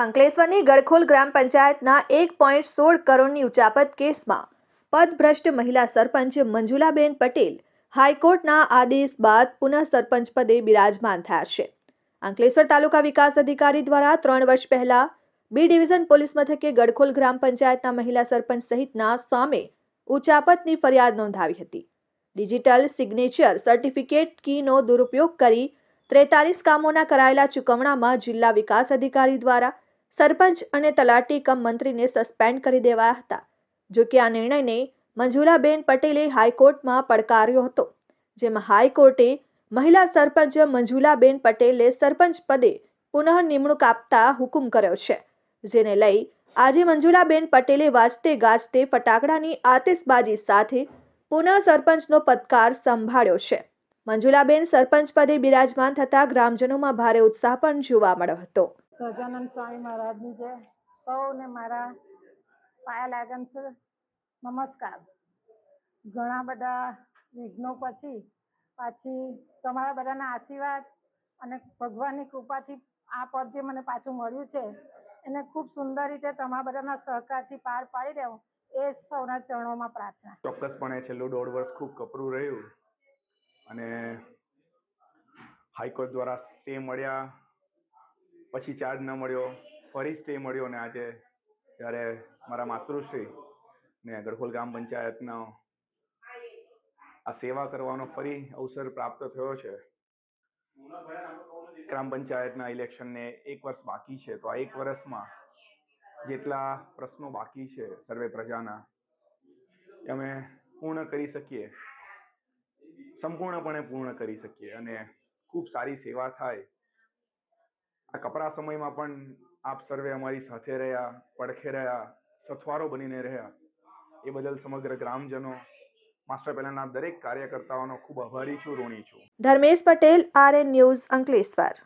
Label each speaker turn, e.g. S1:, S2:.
S1: અંકલેશ્વરની ગડખોલ ગ્રામ પંચાયતના એક પોઈન્ટ સોળ કરોડની ઉચાપત કેસમાં પદભ્રષ્ટ મહિલા સરપંચ મંજુલાબેન પટેલ હાઈકોર્ટના આદેશ બાદ પુનઃ સરપંચ પદે બિરાજમાન થયા છે. અંકલેશ્વર તાલુકા વિકાસ અધિકારી દ્વારા ત્રણ વર્ષ પહેલા બી ડિવિઝન પોલીસ મથકે ગડખોલ ગ્રામ પંચાયતના મહિલા સરપંચ સહિતના સામે ઉચાપતની ફરિયાદ નોંધાવી હતી. ડિજિટલ સિગ્નેચર સર્ટિફિકેટ કીનો દુરુપયોગ કરી ત્રેતાલીસ કામોના કરાયેલા ચૂકવણામાં જિલ્લા વિકાસ અધિકારી દ્વારા સરપંચ અને તલાટી કમ મંત્રીને સસ્પેન્ડ કરી દેવાયા હતા. જો કે આ નિર્ણયને મંજુલાબેન પટેલે હાઈકોર્ટમાં પડકાર્યો હતો, જેમાં હાઈકોર્ટે મહિલા સરપંચ મંજુલાબેન પટેલે સરપંચ પદે પુનઃ નિમણૂક આપતા હુકુમ કર્યો છે, જેને લઈ આજે મંજુલાબેન પટેલે વાજતે ગાજતે ફટાકડાની આતિશબાજી સાથે પુનઃ સરપંચનો પદકાર સંભાળ્યો છે. મંજુલાબેન સરપંચ પદે બિરાજમાન થતા ગ્રામજનોમાં ભારે ઉત્સાહ પણ જોવા મળ્યો હતો.
S2: સહજાનંદ સ્વામી મહારાજની જય સૌને મારા પાયા લાગન છે, નમસ્કાર. ઘણા બધા વિઘ્નો પછી પાછી તમારા બધાના આશીર્વાદ અને ભગવાનની કૃપાથી આ પદ જે મને પાછું મળ્યું છે, એને ખૂબ સુંદર રીતે તમારા બધાના સહકારથી પાર પાડી દેવું, એ સૌના ચરણોમાં પ્રાર્થના.
S3: ચોક્કસપણે છેલ્લું દોઢ વર્ષ ખૂબ કપરું રહ્યું અને હાઈકોર્ટ દ્વારા સ્ટે મળ્યા પછી ચાર્જ ન મળ્યો, ફરી સ્ટે મળ્યો અને આજે ત્યારે મારા માતૃશ્રી ને ગડખોલ ગ્રામ પંચાયતનો આ સેવા કરવાનો ફરી અવસર પ્રાપ્ત થયો છે. ગ્રામ પંચાયતના ઇલેક્શનને એક વર્ષ બાકી છે, તો આ એક વર્ષમાં જેટલા પ્રશ્નો બાકી છે સર્વે પ્રજાના અમે પૂર્ણ કરી શકીએ. સંપૂર્ણપણે પૂર્ણ કરી શકીએ અને ખૂબ સારી સેવા થાય આ કપરા સમયમાં પણ આપ સર્વે અમારી સાથે રહ્યા, પડખે રહ્યા, સથવારો બનીને રહ્યા. એ બદલ સમગ્ર ગ્રામજનો, માસ્ટર પહેલાના દરેક કાર્યકર્તાઓનો ખૂબ આભારી છું, ઋણી છું.
S1: Dharmesh Patel R N news Ankleshwar.